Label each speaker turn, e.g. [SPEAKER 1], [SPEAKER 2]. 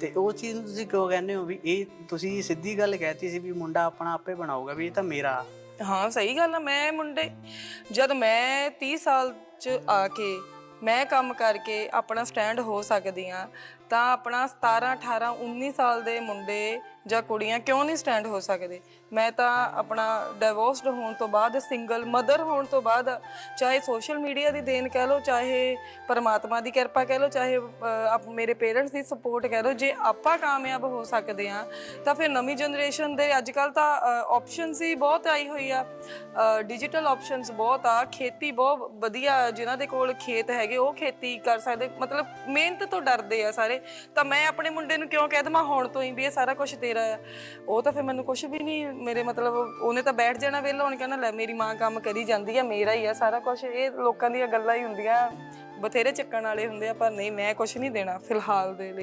[SPEAKER 1] ਤੇ ਉਹ ਚੀਜ਼ ਨੂੰ ਤੁਸੀਂ ਕਿਉਂ ਕਹਿੰਦੇ ਹੋ ਵੀ ਇਹ ਤੁਸੀਂ ਸਿੱਧੀ ਗੱਲ ਕਹਿਤੀ ਸੀ ਵੀ ਮੁੰਡਾ ਆਪਣਾ ਆਪੇ ਬਣਾਊਗਾ ਵੀ ਇਹ ਤਾਂ ਮੇਰਾ।
[SPEAKER 2] ਹਾਂ, ਸਹੀ ਗੱਲ ਆ, ਮੈਂ ਮੁੰਡੇ, ਜਦ ਮੈਂ 30 ਸਾਲ ਚ ਆ ਕੇ ਮੈਂ ਕੰਮ ਕਰਕੇ ਆਪਣਾ ਸਟੈਂਡ ਹੋ ਸਕਦੀ ਆ ਤਾਂ ਆਪਣਾ 17 18 19 ਸਾਲ ਦੇ ਮੁੰਡੇ ਜਾਂ ਕੁੜੀਆਂ ਕਿਉਂ ਨਹੀਂ ਸਟੈਂਡ ਹੋ ਸਕਦੇ? ਮੈਂ ਤਾਂ ਆਪਣਾ ਡਿਵੋਰਸਡ ਹੋਣ ਤੋਂ ਬਾਅਦ ਸਿੰਗਲ ਮਦਰ ਹੋਣ ਤੋਂ ਬਾਅਦ, ਚਾਹੇ ਸੋਸ਼ਲ ਮੀਡੀਆ ਦੀ ਦੇਣ ਕਹਿ ਲਓ, ਚਾਹੇ ਪਰਮਾਤਮਾ ਦੀ ਕਿਰਪਾ ਕਹਿ ਲਓ, ਚਾਹੇ ਆਪ- ਮੇਰੇ ਪੇਰੈਂਟਸ ਦੀ ਸਪੋਰਟ ਕਹਿ ਲਓ, ਜੇ ਆਪਾਂ ਕਾਮਯਾਬ ਹੋ ਸਕਦੇ ਆ ਤਾਂ ਫਿਰ ਨਵੀਂ ਜਨਰੇਸ਼ਨ ਦੇ ਅੱਜ ਕੱਲ ਤਾਂ ਆਪਸ਼ਨਸ ਹੀ ਬਹੁਤ ਆਈ ਹੋਈ ਆ। ਡਿਜੀਟਲ ਆਪਸ਼ਨਸ ਬਹੁਤ ਆ, ਖੇਤੀ ਬਹੁਤ ਵਧੀਆ, ਜਿਨ੍ਹਾਂ ਦੇ ਕੋਲ ਖੇਤ ਹੈਗੇ, ਉਹ ਖੇਤੀ ਕਰ ਸਕਦੇ। ਮਤਲਬ ਮਿਹਨਤ ਤੋਂ ਡਰਦੇ ਆ ਸਾਰੇ। ਤਾਂ ਮੈਂ ਆਪਣੇ ਮੁੰਡੇ ਨੂੰ ਕਿਉਂ ਕਹਿ ਦਵਾਂ, ਹੁਣ ਤੋਂ ਹੀ ਵੀ ਇਹ ਸਾਰਾ ਕੁਝ ਤੇਰਾ ਆ ਉਹ ਤਾਂ ਫਿਰ ਮੈਨੂੰ ਕੁਝ ਵੀ ਨਹੀਂ, ਮੇਰੇ ਮਤਲਬ ਉਹਨੇ ਤਾਂ ਬੈਠ ਜਾਣਾ ਵਿਹਲਾ, ਉਹਨੇ ਕਹਿਣਾ ਲੈ ਮੇਰੀ ਮਾਂ ਕੰਮ ਕਰੀ ਜਾਂਦੀ ਆ, ਮੇਰਾ ਹੀ ਆ ਸਾਰਾ ਕੁਝ ਇਹ ਲੋਕਾਂ ਦੀਆਂ ਗੱਲਾਂ ਹੀ ਹੁੰਦੀਆਂ, ਬਥੇਰੇ ਚੱਕਣ ਵਾਲੇ ਹੁੰਦੇ ਆ, ਪਰ ਨਹੀਂ, ਮੈਂ ਕੁਝ ਨਹੀਂ ਦੇਣਾ ਫਿਲਹਾਲ ਦੇ ਲਈ।